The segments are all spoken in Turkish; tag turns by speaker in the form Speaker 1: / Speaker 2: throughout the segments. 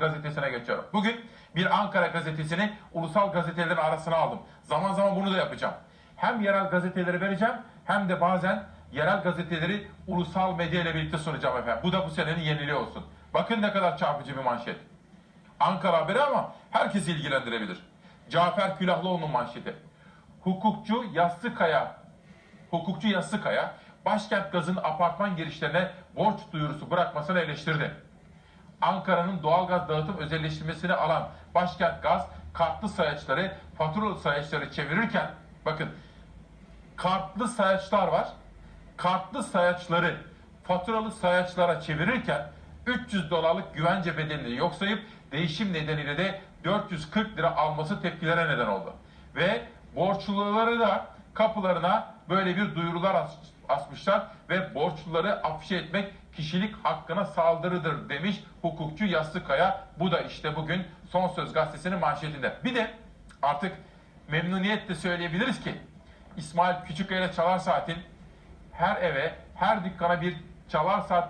Speaker 1: gazetesine geçiyorum. Bugün bir Ankara gazetesini ulusal gazetelerin arasına aldım. Zaman zaman bunu da yapacağım. Hem yerel gazeteleri vereceğim hem de bazen yerel gazeteleri ulusal medya ile birlikte sunacağım efendim. Bu da bu senenin yeniliği olsun. Bakın ne kadar çarpıcı bir manşet. Ankara haberi ama herkesi ilgilendirebilir. Cafer Külahlıoğlu'nun manşeti. Hukukçu Yassıkaya, hukukçu Yassıkaya, başkent gazın apartman girişlerine borç duyurusu bırakmasını eleştirdi. Ankara'nın doğalgaz dağıtım özelleştirmesini alan başkent gaz, kartlı sayaçları, faturalı sayaçları çevirirken, bakın kartlı sayaçlar var. Kartlı sayaçları faturalı sayaçlara çevirirken 300 dolarlık güvence bedelini yok sayıp değişim nedeniyle de 440 lira alması tepkilere neden oldu. Ve borçluları da kapılarına böyle bir duyurular as- asmışlar ve borçluları afişe etmek kişilik hakkına saldırıdır demiş hukukçu Yassıkaya. Bu da işte bugün Son Söz gazetesinin manşetinde. Bir de artık memnuniyetle söyleyebiliriz ki İsmail Küçükkaya Çalar Saat'in her eve, her dükkana bir çalar saat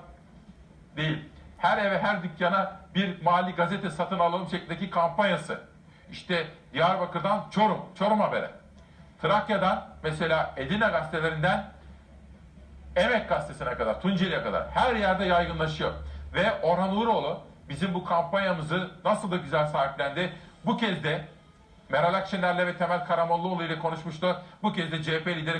Speaker 1: değil, her eve, her dükkana bir mali gazete satın alalım şeklindeki kampanyası. İşte Diyarbakır'dan Çorum, Çorum Haberi. Trakya'dan mesela Edirne gazetelerinden Emek Gazetesi'ne kadar, Tunceli'ye kadar her yerde yaygınlaşıyor. Ve Orhan Uğuroğlu bizim bu kampanyamızı nasıl da güzel sahiplendi. Bu kez de Meral Akşener'le ve Temel Karamollaoğlu ile konuşmuştu. Bu kez de CHP lideri